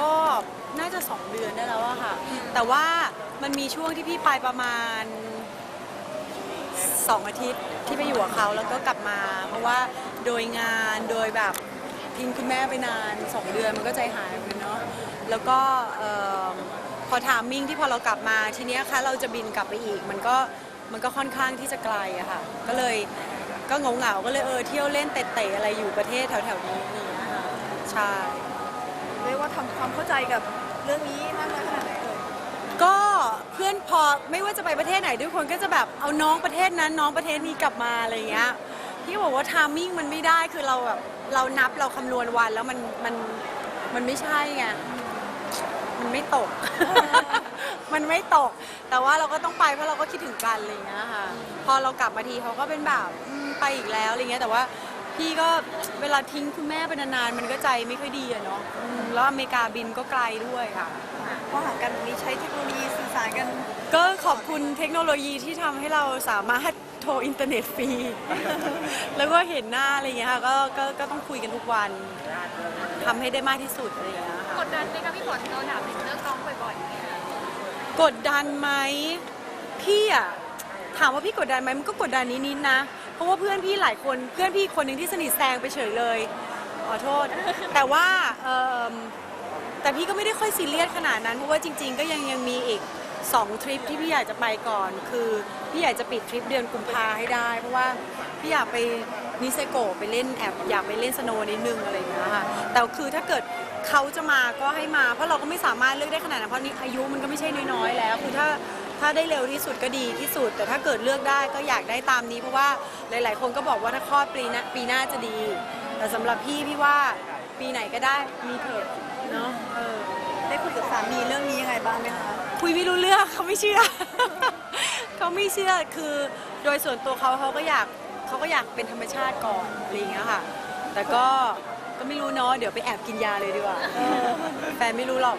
ก็น่าจะ 2 เดือนได้แล้วอะค่ะ แต่ว่ามันมีช่วงที่พี่ไปประมาณ 2 อาทิตย์ที่ไปอยู่กับเขาแล้วก็กลับมา เพราะว่าโดยงานโดยแบบทิ้งคุณแม่ไปนาน 2 เดือนมันก็ใจหายเหมือนกันเนาะแล้วก็เอ่อพอถามมิ่งที่พอเรากลับมาทีเนี้ยคะเราจะบินกลับไปอีก มันก็มันก็ค่อนข้างที่จะไกลอะค่ะ ก็เลยก็เหงาเหงาๆก็เลยเออเที่ยวเล่นเตะๆอะไรอยู่ประเทศแถวๆนี้นี่นะคะใช่ เรียกว่าทำความเข้าใจกับเรื่องนี้มากน้อยขนาดไหนเอ่ยก็เพื่อนพอไม่ว่าจะไปประเทศไหนทุกคนก็จะแบบเอาน้องประเทศนั้นน้องประเทศนี้กลับมาอะไรอย่างเงี้ยพี่บอกว่าทามมิ่งมันไม่ได้คือเราแบบเรานับเราคำนวณวันแล้วมันมันมันไม่ใช่ไงมันไม่ตก มันไม่ตก แต่ว่าเราก็ต้องไปเพราะเราก็คิดถึงกันอะไรอย่างเงี้ยค่ะ พอเรากลับมาทีเขาก็เป็นแบบอืมไปอีกแล้วอะไรเงี้ยแต่ว่า พี่ก็เวลาทิ้งคุณแม่ไปนานๆมันก็ใจไม่ค่อยดีอะเนาะอืมแล้วอเมริกาบินก็ไกลด้วยค่ะพอห่างกันมีใช้เทคโนโลยีสื่อสารกัน ก็ขอบคุณเทคโนโลยีที่ทำให้เราสามารถโทรอินเทอร์เน็ตฟรี แล้วก็เห็นหน้าอะไรอย่างเงี้ยค่ะก็ก็ก็ต้องคุยกันทุกวันทำให้ได้มากที่สุดอะไรอย่างเงี้ยค่ะกดดันไหมคะพี่ฝนโดนถามถึงเรื่องน้องบ่อยๆเนี่ยกดดันไหมพี่อะถามว่าพี่กดดันไหมมันก็กดดันนิดๆนะเพ ราะว่าเพื่อนพี่หลายคนเพื่อนพี่คนหนึ่งที่สนิทแซงไปเฉยเลยขอโทษ แต่ว่าเอิ่มแต่พี่ก็ไม่ได้ค่อยซีเรียสขนาดนั้นเพราะว่าจริง ๆ ก็ยังยังมีอีกสองทริปที่พี่อยากจะไปก่อน คือพี่อยากจะปิดทริปเดือนกุมภาให้ได้ เพราะว่าพี่อยากไปนิเซโกะไปเล่นแอบอยากไปเล่นสโนว์นิดนึงอะไรอย่างเงี้ยค่ะแต่คือถ้าเกิดเขาจะมาก็ให้มา เพราะเราก็ไม่สามารถเลือกได้ขนาดนั้นเพราะนี่อายุมันก็ไม่ใช่น้อยๆแล้ว คือถ้า ถ้าได้เร็วที่สุดก็ดีที่สุด แต่ถ้าเกิดเลือกได้ก็อยากได้ตามนี้ เพราะว่าหลาย ๆ คนก็บอกว่าถ้าคลอดปีหน้าปีหน้าจะดี แต่สำหรับพี่พี่ว่าปีไหนก็ได้มีเถอะเนาะเออได้คุยกับสามีเรื่องนี้ยังไงบ้างไหมคะคุยไม่รู้เรื่องเขาไม่เชื่อ เขาไม่เชื่อคือโดยส่วนตัวเขาเขาก็อยากเขาก็อยากเป็นธรรมชาติก่อนอะไรอย่างเงี้ยค่ะ แต่ก็ก็ไม่รู้เนาะเดี๋ยวไปแอบกินยาเลยดีกว่าเออแฟนไม่รู้หรอก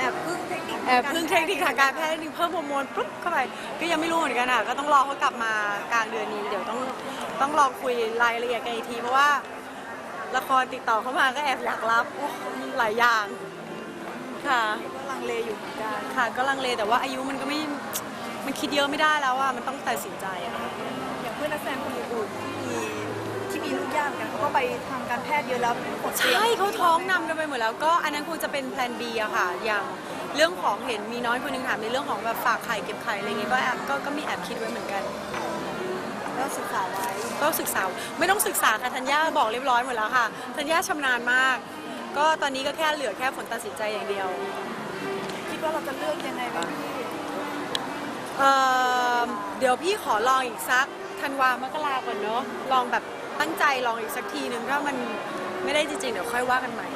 แอบพึ่งเทคนิคแอบพึ่งเทคนิคทางการแพทย์นิดนึงเพิ่มฮอร์โมนปุ๊บเข้าไปก็ยังไม่รู้เหมือนกันอะก็ต้องรอเขากลับมากลางเดือนนี้เดี๋ยวต้องต้องลองคุยรายละเอียดกันอีกทีเพราะว่าละครติดต่อเข้ามาก็แอบอยากรับโอ้หลายอย่างค่ะก็ลังเลอยู่เหมือนกันค่ะ ก็ลังเลแต่ว่าอายุมันก็ไม่มันคิดเยอะไม่ได้แล้วอะมันต้องตัดสินใจอะ กยากกันเขาก็ไปทางการแพทย์เยอะแล้วผลตรียมใช่เขาท้องนำกันไปหมดแล้วก็อันนั้นคงจะเป็นแพลน B อะค่ะ อย่างเรื่องของเห็นมีน้อยคนหนึงถามในเรื่องของแบบฝากไข่เก็บไข่อะไรเงี้ยก็แอบก็ก็มีแอบคิดไว้เหมือนกัน ก็ศึกษาไว้ก็ศึกษาไม่ต้องศึกษาค่ะธัญญาบอกเรียบร้อยหมดแล้วค่ะธัญญาชำนาญมาก ก็ตอนนี้ก็แค่เหลือแค่ผลตัดสินใจอย่างเดียว คิดว่าเราจะเลือกยังไงบ้างพี่เอ่อเดี๋ยวพี่ขอลองอีกสักธันวามกราก่อนเนาะลองแบบ ตั้งใจลองอีกสักทีนึงถ้ามันไม่ได้จริงๆเดี๋ยวค่อยว่ากันใหม่